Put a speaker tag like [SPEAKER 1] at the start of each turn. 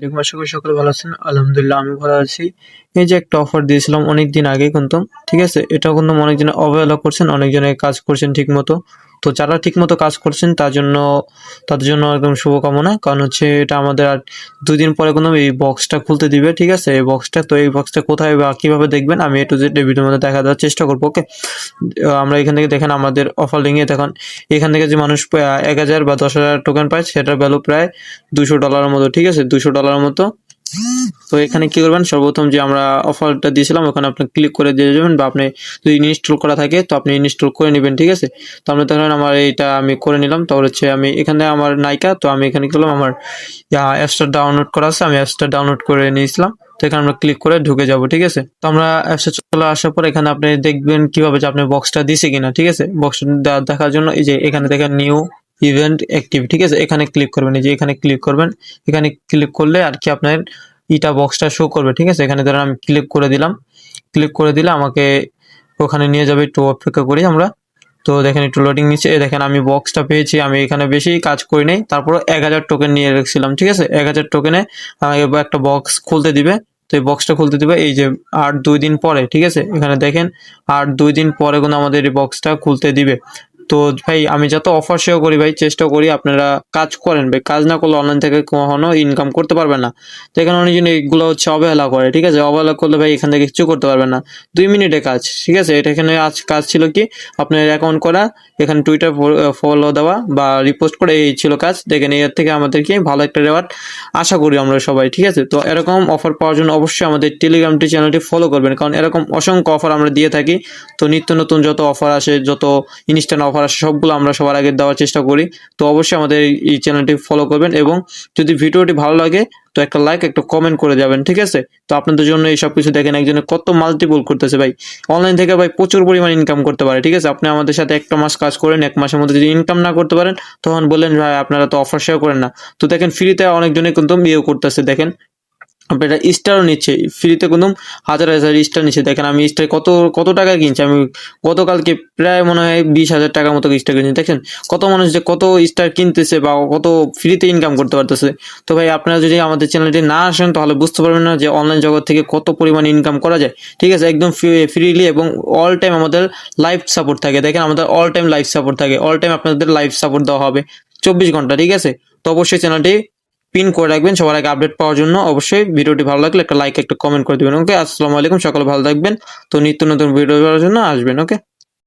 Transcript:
[SPEAKER 1] ওয়ালাইকুম আশা করি সকলে ভালো আছেন। আলহামদুলিল্লাহ আমি ভালো আছি। এই যে একটা অফার দিয়েছিলাম অনেক দিন আগে কিন্তু, ঠিক আছে? এটা কিন্তু অনেকজনে অবহেলা করছেন, অনেকজনে কাজ করছেন ঠিক মতো তো যারা ঠিক মতো কাজ করছেন, তার জন্য, তাদের জন্য একদম শুভকামনা। কারণ হচ্ছে এটা আমাদের আর দুই দিন পরে কোনো এই বক্সটা খুলতে দিবে, ঠিক আছে? এই বক্সটা তো এই বক্সটা কোথায় বা কীভাবে দেখবেন, আমি একটু যে ভিডিওর মধ্যে দেখা দেওয়ার চেষ্টা করব ওকে আমরা এখান থেকে দেখেন আমাদের অফার লিঙ্কে দেখেন, এখান থেকে যে মানুষ এক হাজার বা দশ হাজার টোকেন পায়, সেটার ভ্যালু প্রায় দুশো ডলারের মতো, ঠিক আছে? দুশো ডলারের মতো। তো এখানে কি করবেন? সর্বপ্রথম যে আমরা অফারটা দিয়েছিলাম, ওখানে আপনি ক্লিক করে দিয়ে যাবেন বা আপনি যদি ইনস্টল করা থাকে, তো আপনি ইনস্টল করে নেবেন, ঠিক আছে? তো আমরা ধরেন আমার এইটা আমি করে নিলাম। তো হচ্ছে আমি এখানে আমার নায়িকা, তো আমি এখানে করলাম? আমার অ্যাপসটা ডাউনলোড করা আছে, আমি অ্যাপসটা ডাউনলোড করে নিয়েছিলাম। তো এখানে আমরা ক্লিক করে ঢুকে যাব, ঠিক আছে? তো আমরা অ্যাপসে চলে আসার পর এখানে আপনি দেখবেন কীভাবে যে আপনি বক্সটা দিছে কিনা, ঠিক আছে? বক্সটা দেখার জন্য এই যে এখানে দেখেন নিউ ইভেন্ট অ্যাক্টিভ ঠিক আছে? এখানে ক্লিক করবেন, এই যে এখানে ক্লিক করবেন। এখানে ক্লিক করলে আর কি আপনার ইটা বক্সটা শো করবে, ঠিক আছে? এখানে ধরেন আমি ক্লিক করে দিলাম। ক্লিক করে দিলে আমাকে ওখানে নিয়ে যাবে, একটু অপেক্ষা করি আমরা। তো দেখেন একটু লোডিং নিচ্ছে। দেখেন আমি বক্সটা পেয়েছি, আমি এখানে বেশি কাজ করি নাই। তারপর এক হাজার টোকেন নিয়ে রেখেছিলাম, ঠিক আছে? এক হাজার টোকেনে আমাকে একটা বক্স খুলতে দিবে। তো এই বক্সটা খুলতে দিবে, এই যে আর দুই দিন পরে, ঠিক আছে? এখানে দেখেন আর দুই দিন পরে কিন্তু আমাদের এই বক্সটা খুলতে দিবে। তো ভাই, আমি যত অফার শেয়ার করি ভাই, চেষ্টা করি আপনারা কাজ করেন ভাই। কাজ না করলে অনলাইন থেকে কখনো ইনকাম করতে পারবেন না। তো এখানে অনেকজন এগুলো হচ্ছে অবহেলা করে, ঠিক আছে? অবহেলা করলে ভাই এখান থেকে কিছু করতে পারবেন না। দুই মিনিটে কাজ, ঠিক আছে? এটা এখানে আজ কাজ ছিল কি? আপনার অ্যাকাউন্ট করা, এখানে টুইটার ফলো দেওয়া বা রিপোস্ট করে, এই ছিল কাজ। দেখেন, এর থেকে আমাদেরকে ভালো একটা রেওয়ার্ড আশা করি আমরা সবাই, ঠিক আছে? তো এরকম অফার পাওয়ার জন্য অবশ্যই আমাদের টেলিগ্রামটি চ্যানেলটি ফলো করবেন। কারণ এরকম অসংখ্য অফার আমরা দিয়ে থাকি। তো নিত্য নতুন যত অফার আসে, যত ইনস্ট্যান্ট অফার আসে সবগুলো আমরা সবার আগে দেওয়ার চেষ্টা করি। তো অবশ্যই আমাদের এই চ্যানেলটি ফলো করবেন এবং যদি ভিডিওটি ভালো লাগে, তো একটা লাইক একটা কমেন্ট করে যাবেন, ঠিক আছে? তো আপনাদের জন্য এই সব কিছু দেখেন একজনে কত মাল্টিপল করতেছে ভাই। অনলাইন থেকে ভাই প্রচুর পরিমাণ ইনকাম করতে পারে, ঠিক আছে? আপনি আমাদের সাথে একটা মাস কাজ করেন, এক মাসের মধ্যে যদি ইনকাম না করতে পারেন, তখন বললেন, ভাই, আপনারা তো অফার শেয়ার করেন না। তো দেখেন ফ্রিতে অনেকজনে কিন্তু ইয়েও করতেছে, দেখেন। আপনার স্টারও নিচ্ছে। ফ্রিতে কোনো হাজার হাজার স্টার নিচ্ছে। দেখেন আমি স্টার কত কত টাকায় কিনছি? আমি গতকালকে প্রায় মনে হয় বিশ হাজার টাকার মতো স্টার কিনছি। দেখেন কত মানুষ যে কত স্টার কিনতেছে বা কত ফ্রিতে ইনকাম করতে পারতেছে। তো ভাই, আপনারা যদি আমাদের চ্যানেলটি না আসেন, তাহলে বুঝতে পারবেন না যে অনলাইন জগৎ থেকে কত পরিমাণ ইনকাম করা যায়। ঠিক আছে? একদম ফ্রিলি এবং অল টাইম আমাদের লাইভ সাপোর্ট থাকে। দেখেন আমাদের অল টাইম লাইভ সাপোর্ট থাকে। অল টাইম আপনাদের লাইভ সাপোর্ট দেওয়া হবে। চব্বিশ ঘণ্টা, ঠিক আছে? তো অবশ্যই চ্যানেলটি পিন করে রাখবেন সবার আগে আপডেট পাওয়ার জন্য। অবশ্যই ভিডিওটি ভালো লাগলে একটা লাইক একটা কমেন্ট করে দেবেন ওকে আসসালামু আলাইকুম, সকলে ভালো থাকবেন। তো নিত্য নতুন ভিডিও পাওয়ার জন্য আসবেন ওকে